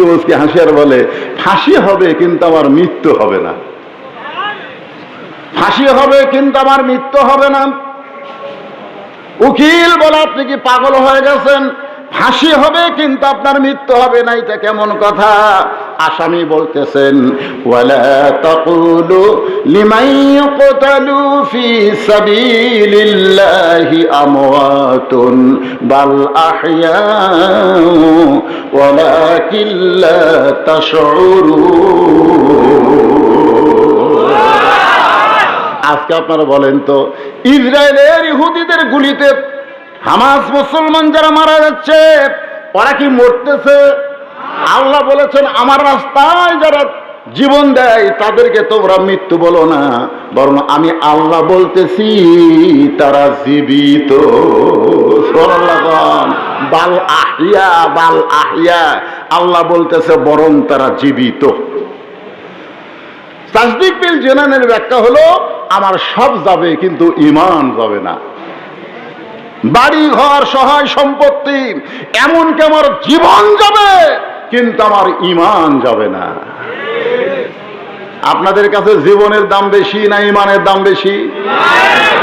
মুসকে হাসিয়ার বলে, ফাঁসি হবে কিন্তু আমার মৃত্যু হবে না। ফাঁসি হবে কিন্তু আমার মৃত্যু হবে না। উকিল বলে, আপনি কি পাগল হয়ে গেছেন? ফাঁসি হবে কিন্তু আপনার মৃত্যু হবে না। এটা কেমন কথা? আসামি বলতেছেন, ওয়ালা তাকুলু ইয়াকতালু ফি সাবিলিল্লাহি। আমওয়াতুন বাল আহইয়া ওয়ালাকিন লা তাশউরুন আজকে আপনারা বলেন তো, ইসরায়েলের ইহুদিদের গুলিতে হামাস মুসলমান যারা মারা যাচ্ছে, ওরা কি মরতেছে? আল্লাহ বলেছেন, আমার রাস্তায় যারা জীবন দেয়, তাদেরকে তোমরা মৃত্যু বলো না। বরং আমি আল্লাহ বলতেছি, তারা জীবিত। বল। আহিয়া বাল আহিয়া আল্লাহ বলতেছে, বরং তারা জীবিত। তাসদিক বিল জেনানের ব্যাখ্যা হলো, আমার সব যাবে, কিন্তু ইমান যাবে না। বাড়ি ঘর সহায় সম্পত্তি, এমনকি আমার জীবন যাবে, কিন্তু আমার ইমান যাবে না। আপনাদের কাছে জীবনের দাম বেশি না ইমানের দাম বেশি?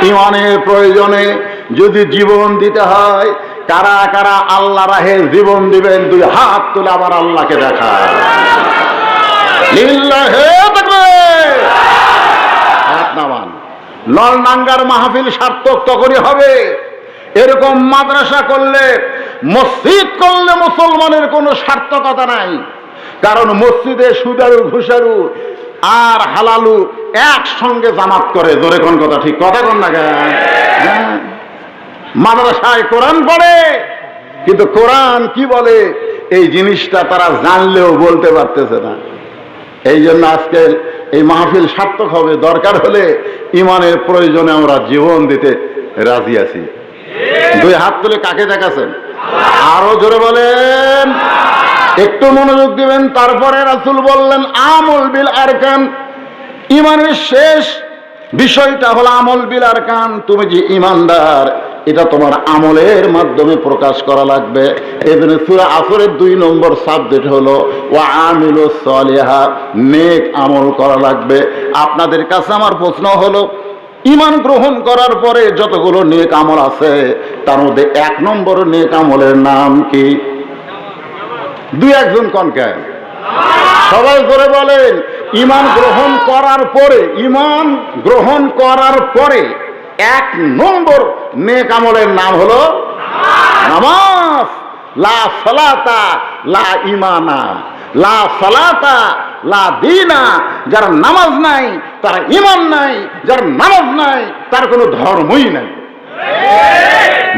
ইমানের প্রয়োজনে যদি জীবন দিতে হয়, কারা কারা আল্লাহ রাহে জীবন দিবেন, দুই হাত তুলে আবার আল্লাহকে দেখায়। মাহফিল সার্থক তখনই হবে। এরকম মাদ্রাসা করলে, মসজিদ করলে মুসলমানের কোনো সার্থকতা নাই। কারণ মসজিদে সুদারু ঘুষারু আর হালালু একসঙ্গে জামাত করে, জোরে কোন কথা ঠিক? কথা কোন না? হ্যাঁ। মাদ্রাসায় কোরআন পড়ে, কিন্তু কোরআন কি বলে? এই জিনিসটা তারা জানলেও বলতে পারতেছে না। এই জন্য আজকে এই মাহফিল সার্থক হবে। দরকার হলে ইমানের প্রয়োজনে আমরা জীবন দিতে রাজি আছি। দুই হাত তুলে কাকে দেখাছেন আরও জোরে বলেন। একটু মনোযোগ দিবেন, তারপরে রাসুল বললেন, আমল বিল আরকান। ইমানের শেষ বিষয়টা হলো আমল বিল আরকান। তুমি যে ইমানদার, এটা তোমার আমলের মাধ্যমে প্রকাশ করা লাগবে। এজন্য সুরা আসরের দুই নম্বর সাবজেক্ট হলো, ওয়া আমিলু সলিহা, নেক আমল করা লাগবে। আপনাদের কাছে আমার প্রশ্ন হলো, ইমান গ্রহণ করার পরে যতগুলো নেক আমল আছে, তার মধ্যে এক নম্বর নেক আমলের নাম কি? দুই একজন কনকেন সবাই করে বলেন, ইমান গ্রহণ করার পরে, ইমান গ্রহণ করার পরে এক নম্বর নেক আমলের নাম হলো নামাজ। লা সালাতা, লা ইমানা লা সালাতা, লা দিনা। যার নামাজ নাই, তার ইমান নাই, যার নামাজ নাই, তার কোনো ধর্মই নাই।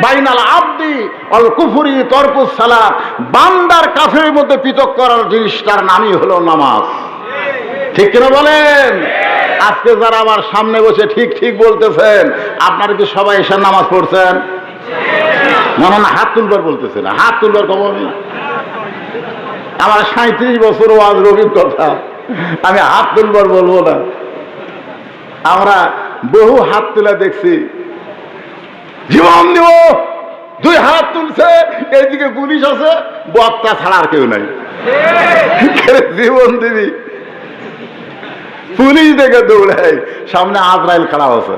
বাইনাল আব্দি অল কুফুরি বান্দার কাফের মধ্যে পৃথক করার নামই হলো নামাজ। ঠিক কিনা বলেন? আজকে যারা আমার সামনে বসে ঠিক ঠিক বলতেছেন, আপনারা কি সবাই এসে নামাজ পড়ছেন? মনে না হাত তুলবার বলতেছে না। হাত তুলবার খবর নেই আমার সাঁত্রিশ বছর আজ ওয়াজ কথা। আমি হাত তুলবার বলব না। আমরা বহু হাত তুলে দেখছি। জীবন দিব। দুই হাত তুলছে, এইদিকে পুলিশ আছে, বক্তা ছাড়া আর কেউ নাই। জীবন দিবি। পুলিশ দেখে দৌড়ায়, সামনে আজরাইল খাড়া আছে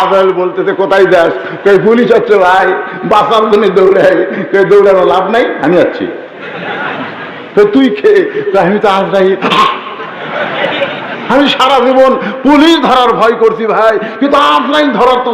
আজরাইল বলতেছে, কোথায় যাস? কই, পুলিশ হচ্ছে ভাই, বাঁচার জন্য দৌড়াই কই, দৌড়ানো লাভ নাই, আমি যাচ্ছি। তো তুই খেয়ে আমি তো আজরাইল। আমি সারা জীবন পুলিশ ধরার ভয় করছি ভাই, কিন্তু আজরাইল ধরার তো